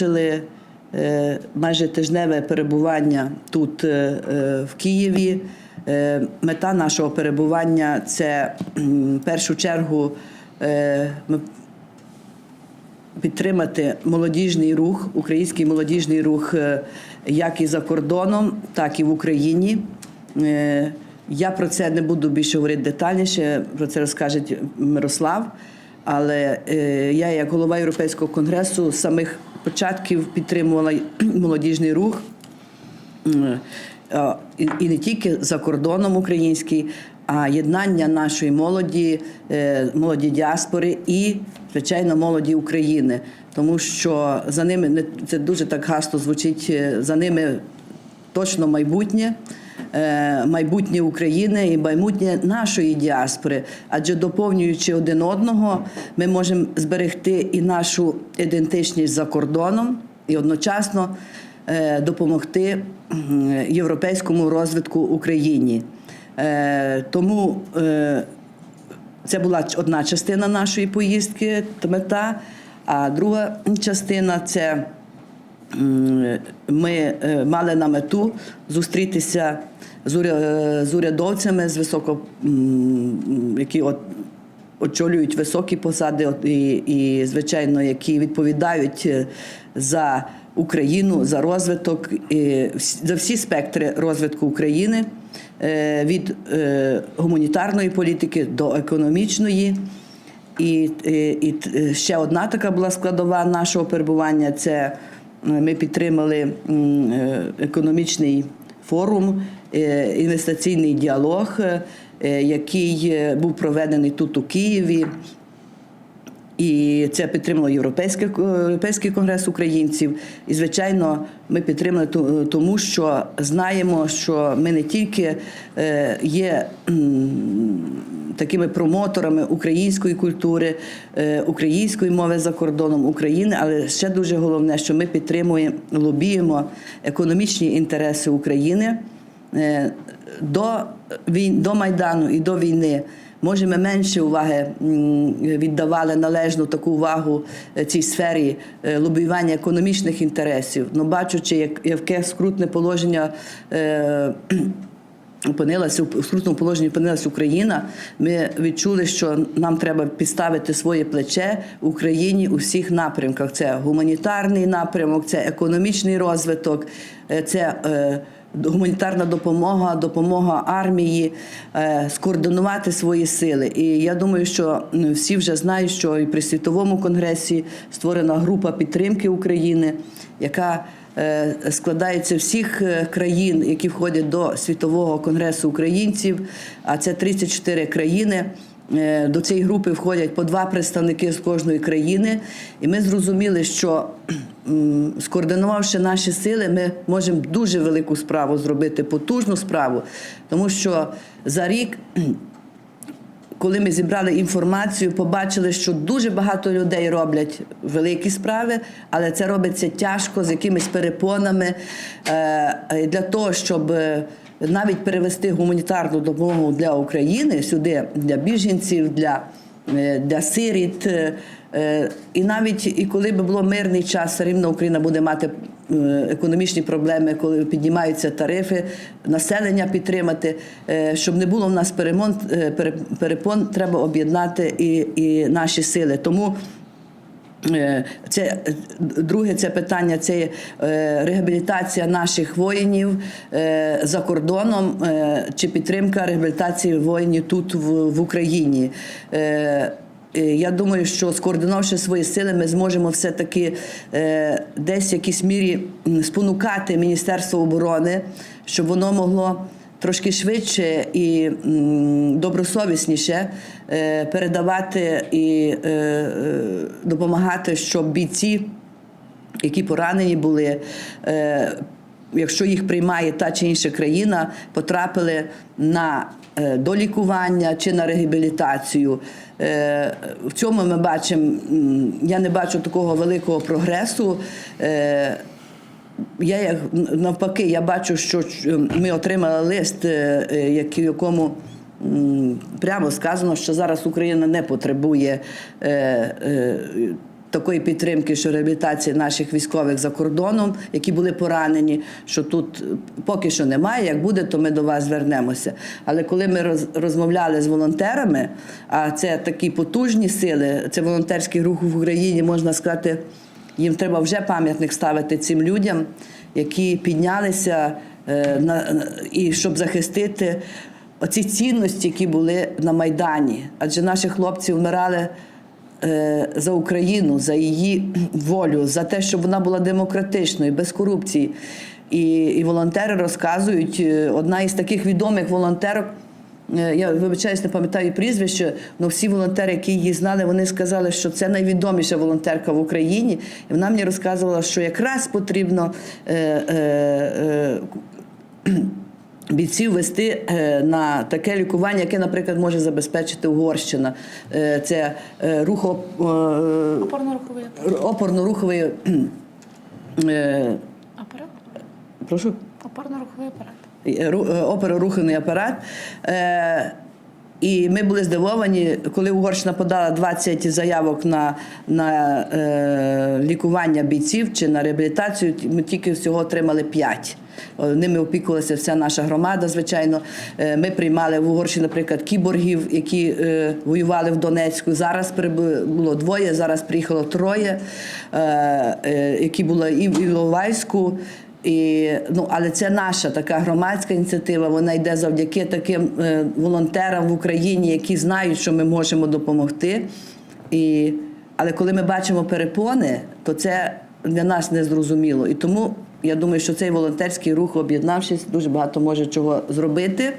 завершили е, майже тижневе перебування тут, е, е, в Києві. Мета нашого перебування це в першу чергу підтримати молодіжний рух, український молодіжний рух як і за кордоном, так і в Україні. Я про це не буду більше говорити детальніше, про це розкаже Мирослав. Але я, як голова Європейського конгресу, самих початків підтримувала молодіжний рух. І, і не тільки за кордоном український, а єднання нашої молоді, е, молоді діаспори і, звичайно, молоді України. Тому що за ними це дуже так гасло звучить. е, За ними точно майбутнє. Е, Майбутнє України і майбутнє нашої діаспори, адже доповнюючи один одного, ми можемо зберегти і нашу ідентичність за кордоном, і одночасно е, допомогти європейському розвитку Україні. Е, Тому це була одна частина нашої поїздки, мета. А друга частина це ми е, мали на мету зустрітися з е, урядовцями, з високо, які от очолюють високі посади і, і, звичайно, які відповідають е, за Україну, за розвиток, за всі спектри розвитку України від гуманітарної політики до економічної. І, і, і ще одна така була складова нашого перебування це ми підтримали е, економічний форум, е, інвестиційний діалог, е, е, який е, був проведений тут у Києві. І це підтримало Європейське, Європейський конгрес українців. І, звичайно, ми підтримали ту- тому, що знаємо, що ми не тільки е, є такими промоторами української культури, е, української мови за кордоном України, але ще дуже головне, що ми підтримуємо, лобіємо економічні інтереси України. Е, До, до Майдану і до війни може ми менше уваги віддавали належну таку увагу е, цій сфері е, лобіювання економічних інтересів. Ну, бачучи, як, яке скрутне положення. е, Опинилася в скрутному положенні опинилась Україна. Ми відчули, що нам треба підставити своє плече Україні у всіх напрямках. Це гуманітарний напрямок, це економічний розвиток, це гуманітарна допомога, допомога армії, е, скоординувати свої сили. І я думаю, що всі вже знають, що і при світовому конгресі створена група підтримки України, яка е, складається всіх е, країн, які входять до світового конгресу українців. А це 34 країни. Е, До цієї групи входять по два представники з кожної країни, і ми зрозуміли, що скоординувавши наші сили, ми можемо дуже велику справу зробити, потужну справу, тому що за рік коли ми зібрали інформацію, побачили, що дуже багато людей роблять великі справи, але це робиться тяжко з якимись перепонами. Е, для того, щоб навіть перевести гуманітарну допомогу для України сюди, для біженців, для, е, для сиріт. е, е, І навіть і коли б було мирний час, все рівно Україна буде мати економічні проблеми, коли піднімаються тарифи, населення підтримати. Щоб не було в нас перемон, перепон, треба об'єднати і, і наші сили. Тому Це е, друге це питання це е, реабілітація наших воїнів е, за кордоном е, чи підтримка реабілітації воїнів тут в, Україні. Е, е, Я думаю, що скоординувавши свої сили, ми зможемо все-таки е, десь в якійсь мірі спонукати Міністерство оборони, щоб воно могло трошки швидше і добросовісніше е, передавати і е, е, допомагати, щоб бійці, які поранені були, якщо їх приймає та чи інша країна, потрапили на е, долікування чи на реабілітацію. В цьому ми бачимо, я не бачу такого великого прогресу. Е, я як навпаки, я бачу, що ми отримали лист, е, е, в якому прямо сказано, що зараз Україна не потребує е, е, такої підтримки, що реабілітації наших військових за кордоном, які були поранені, що тут поки що немає. Як буде, то ми до вас звернемося. Але коли ми роз- розмовляли з волонтерами, а це такі потужні сили, це волонтерський рух в Україні, можна сказати, їм треба вже пам'ятник ставити цим людям, які піднялися е, на, і щоб захистити оці цінності, які були на Майдані. Адже наші хлопці вмирали е, за Україну, за її волю, за те, щоб вона була демократичною, без корупції. І, і волонтери розказують, е, одна із таких відомих волонтерок. Е, Я вибачаюсь, не пам'ятаю прізвище, але всі волонтери, які її знали, вони сказали, що це найвідоміша волонтерка в Україні. І вона мені розказувала, що якраз потрібно е, е, е, бійців вести е, на таке лікування, яке, наприклад, може забезпечити Угорщина. Е, Це рухо, Опорно-руховий апарат. опорно-руховий. апарат. Прошу. Опорно-руховий апарат. Е, апарат. Е, І ми були здивовані, коли Угорщина подала 20 заявок на, на е, лікування бійців чи на реабілітацію. Ми тільки всього отримали 5. Ними опікувалася вся наша громада. Звичайно, Е, ми приймали в Угорщині, наприклад, кіборгів, які е, воювали в Донецьку. Зараз було двоє, зараз приїхало троє, е, е, які були і в Іловайську. І, ну, але це наша така громадська ініціатива. Вона йде завдяки таким е, волонтерам в Україні, які знають, що ми можемо допомогти. І, але коли ми бачимо перепони, то це для нас не зрозуміло. І тому я думаю, що цей волонтерський рух, об'єднавшись, дуже багато може чого зробити.